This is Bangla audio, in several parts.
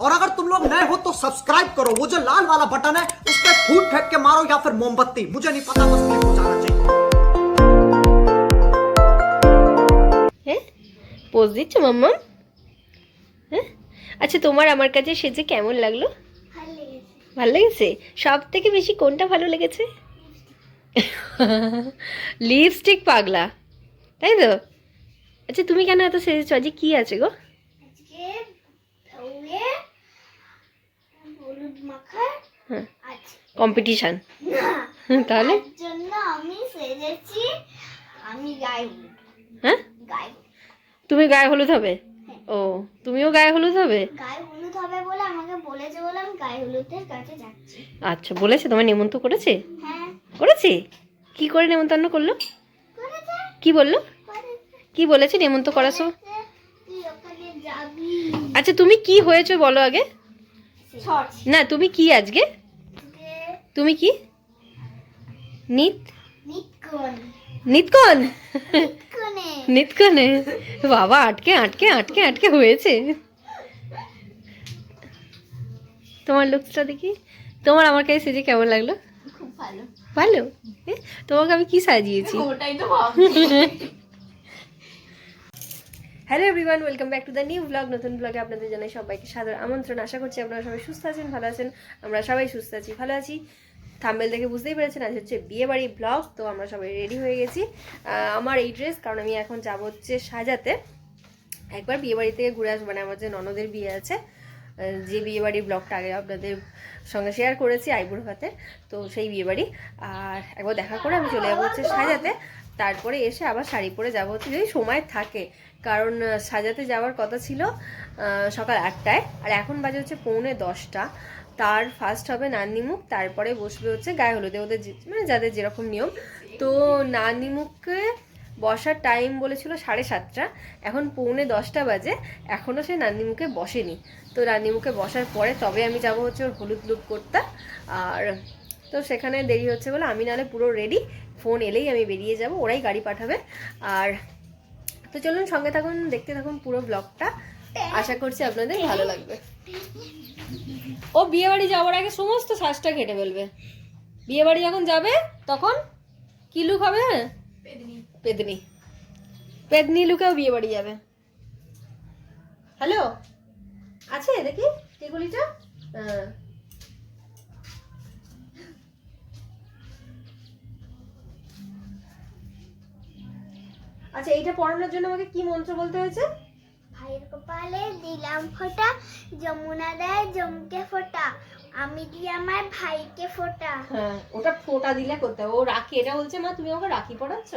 और अगर तुम लोग नए हो तो सब्सक्राइब करो वो जो लाल वाला बटन है उस पर फूट फेंक के मारो या फिर मोमबत्ती मुझे नहीं पता बस क्लिक हो जाना चाहिए হ্যাঁ পোজ দিচ্ছ মাম্মা হ্যাঁ আচ্ছা তোমার আমার কাছে সেজে কেমন লাগলো ভালো লেগেছে সব থেকে বেশি কোনটা ভালো লেগেছে লিপস্টিক পাগলা তাই তো আচ্ছা তুমি কেন এত সেজেছো আজকে কি আছে গো হ্যাঁ আছে কম্পিটিশান তাহলে জন্য আমি সেজেছি আমি গায়ে হ্যাঁ? গায়ে। তুমি গায়ে হলুদ হবে? ও তুমিও গায়ে হলুদ হবে? গায়ে হলুদ হবে বলে আমাকে বলেছে বলে আমি গায়ে হলুদের কাছে যাচ্ছি। আচ্ছা বলেছে? তোমার নেমন্তন্ন করেছে? হ্যাঁ। করেছে? কি করে নেমন্তন্ন করল? কি বলল? কি বলেছে নেমন্তন্ন করার সময় আচ্ছা তুমি কি হয়েছো বলো আগে? না তুমি কি আজকে? তুমি কি? নিত? নিতকন নিতকনে বাবা আটকে আটকে আটকে আটকে হয়েছে। তোমার লুকসটা দেখি। তোমার আমার কাছে সেজে কেমন লাগল? খুব ভালো। ভালো? তোমাকে আমি কি সাজিয়েছি? ওটাই তো hello everyone welcome back to the new blog নতুন ব্লগে আপনাদের জানাই সবাইকে সাদর আমন্ত্রণ। আশা করছি আপনারা সবাই সুস্থ আছেন, ভালো আছেন। আমরা সবাই সুস্থ আছি, ভালো আছি। থাম্বেল দেখে বুঝতেই পেরেছেন, আজ হচ্ছে বিয়ে বাড়ি ব্লগ তো আমরা সবাই রেডি হয়ে গেছি। আমার এই ড্রেস কারণ আমি এখন যাব হচ্ছে সাজাতে। একবার বিয়ে বাড়ি থেকে ঘুরে আসব মানে আমার যে ননদের বিয়ে আছে যে বিয়ে বাড়ির ব্লগটা আগে আপনাদের সঙ্গে শেয়ার করেছি আইবুড় তো সেই বিয়ে বাড়ি আর একবার দেখা করে আমি চলে যাব হচ্ছে সাজাতে। তারপরে এসে আবার শাড়ি পরে যাব হচ্ছে, যদি সময় থাকে। কারণ সাজাতে যাওয়ার কথা ছিল সকাল আটটায়। আর এখন বাজে হচ্ছে পৌনে দশটা। তার ফার্স্ট হবে নান্নিমুখ তারপরে বসবে হচ্ছে গায়ে হলুদে। ওদের মানে যাদের যেরকম নিয়ম। তো নান্নিমুখকে বসার টাইম বলেছিল সাড়ে সাতটা। এখন পৌনে দশটা বাজে। এখনও সে নান্নিমুখে বসেনি। তো রান্নিমুখে বসার পরে তবে আমি যাব হচ্ছে ওর হলুদ লুক করতে। আর তো সেখানে দেরি হচ্ছে বলে আমি নাহলে পুরো রেডি ফোন এলেই আমি বেরিয়ে যাব, ওরাই গাড়ি পাঠাবে। আর তো চলুন সঙ্গে থাকুন দেখতে থাকুন পুরো ব্লগটা আশা করছি আপনাদের ভালো লাগবে। ও বিয়ে বাড়ি যাওয়ার আগে সমস্ত শ্বাসটা কেটে ফেলবে। বিয়ে বাড়ি যখন যাবে তখন কি লুক হবে পেদনি। পেদনি। লুকেও বিয়ে বাড়ি যাবে। হ্যালো আছে দেখি কেগুলিটা হ্যাঁ। আচ্ছা এইটা পড়ানোর জন্য আমাকে কি মন্ত্র বলতে হয়েছে? ভাইয়ের কপালে দিলাম ফোঁটা যমুনা দেয় জমকে ফোঁটা আমি দিই আমার ভাইকে ফোঁটা। হ্যাঁ ওটা ফোঁটা দিলে করতে হবে। ও রাখি এটা বলছে মা তুমি আমাকে রাখি পড়াচ্ছ?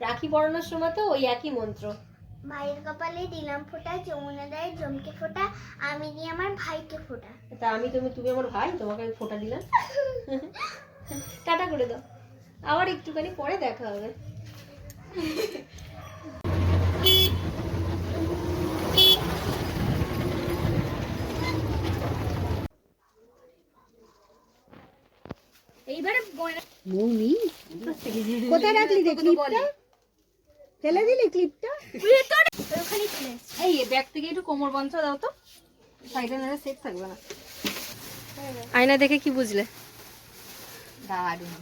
রাখি পড়ানোর সময় তো ওই একই মন্ত্র। ভাইয়ের কপালে দিলাম ফোঁটা যমুনা দেয় জমকে ফোঁটা আমি দিই আমার ভাইকে ফোঁটা। তা আমি তুমি তুমি আমার ভাই তোমাকে আমি ফোঁটা দিলাম। টাটা করে দাও। আবার একটুখানি পরে দেখা হবে। এইবারে মৌমি কোথায় রাখলি রে ক্লিপটা ফেলে দিলি ক্লিপটা এই ব্যাগ থেকে একটু কোমর বন্ধ দাও তো। সাইডে না সেট থাকবে না। আয়না দেখে কি বুঝলে? দারুণ।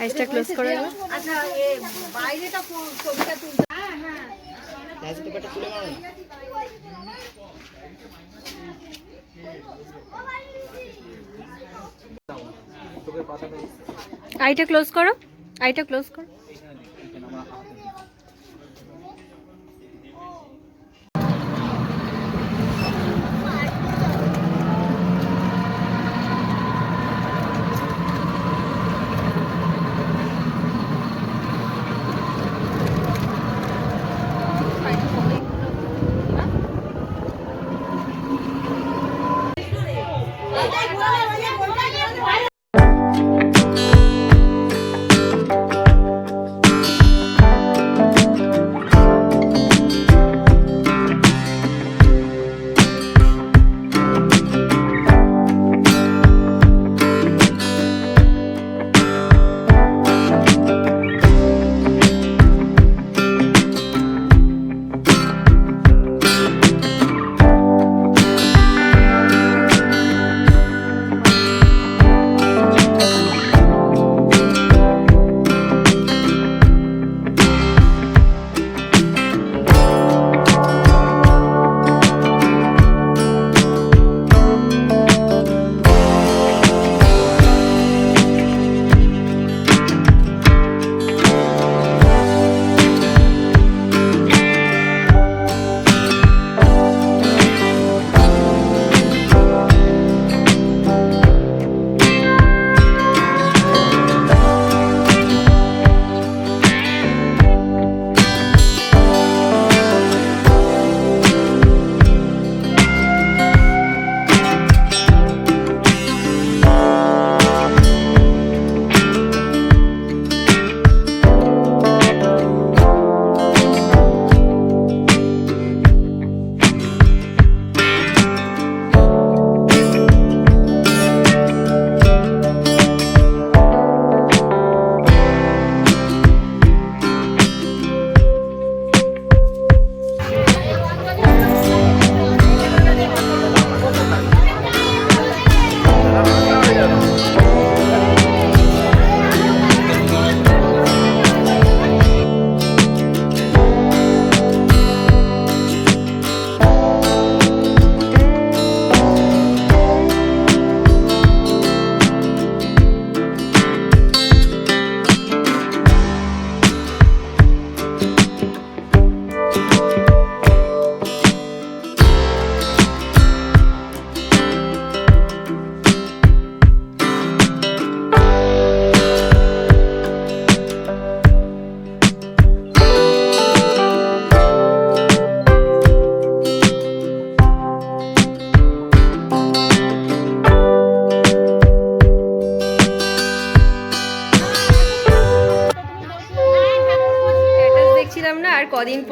আইসটা ক্লোজ করে দাও। আচ্ছা এ বাইরেটা ছবিটা তুলতে হ্যাঁ হ্যাঁ। আইটা ক্লোজ করো আইটা ক্লোজ করো। Wala.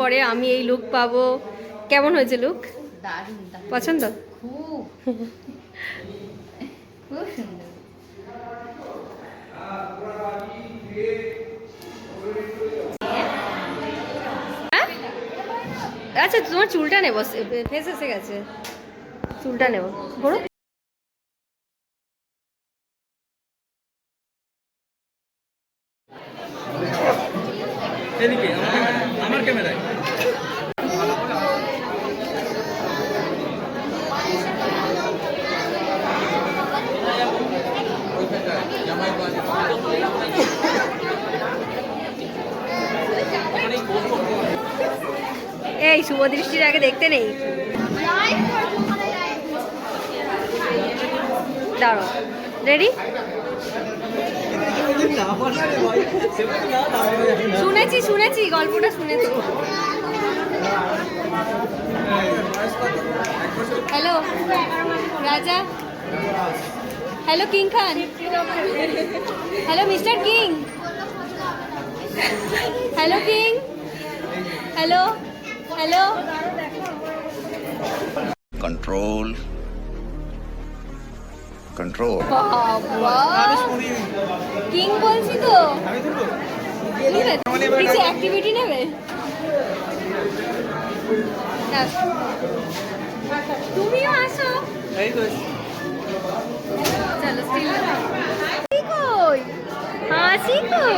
পরে আমি এই লুক পাবো। কেমন হয়েছে লুক পছন্দ? হ্যাঁ? আচ্ছা তোমার চুলটা নেব ফেস এসে গেছে। চুলটা নেব বড় এদিকে আমার ক্যামেরায় আমার ক্যামেরায় এই শুভ দৃষ্টির আগে দেখতে নেই। দাঁড়ো রেডি শুনেছি শুনেছি, গল্পটা শুনেছি। Hello Raja. Hello king Khan hello mister king hello king hello hello. Control. Control. King বলছি তো। কিছু অ্যাক্টিভিটি নেবে। তুমিও আসো। চলো স্টিল কই? হাসি কই?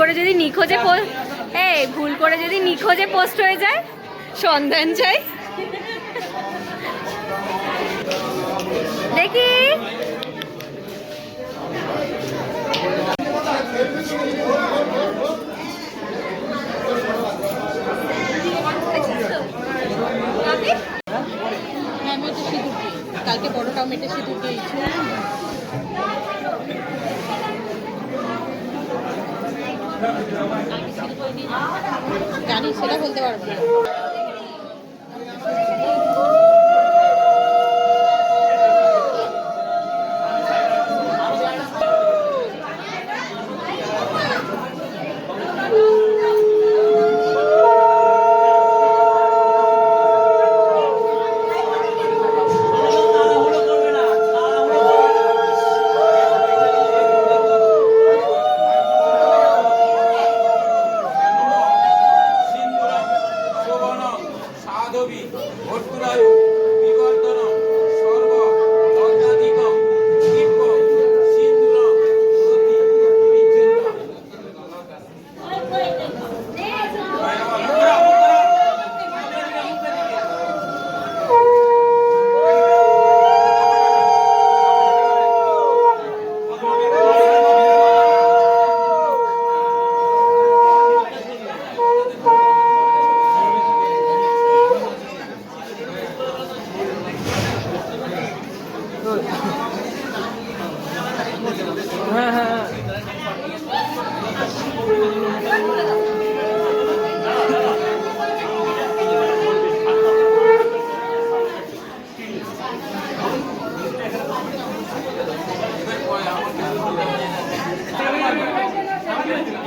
করে যদি নিখোঁজে এই ভুল করে যদি নিখোঁজে পোস্ট হয়ে যায় সন্ধান চাই। দেখি। কালকে বড়টাও মেটে সিঁদুর দিয়েছি জানি সেটা বলতে পারব না।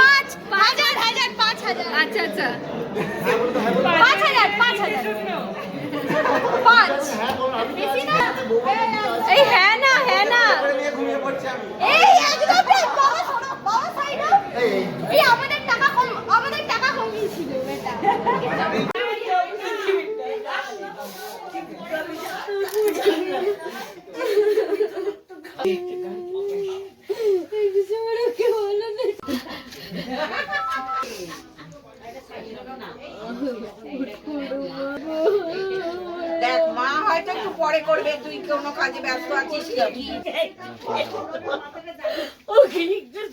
পাঁচ। মানে? আচ্ছা আচ্ছা। এই হ্যাঁ না হ্যাঁ না। এই আমাদের টাকা কম আমাদের টাকা কমিয়েছিল বেটা দেখ মা হয়তো একটু পরে করবে তুই কোনো কাজে ব্যস্ত আছিস কি ওকে একটু দেখো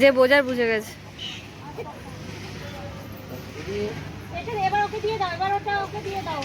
যে বোঝার বুঝে গেছে। এবার ওকে দিয়ে দাও এবার ওটা ওকে দিয়ে দাও।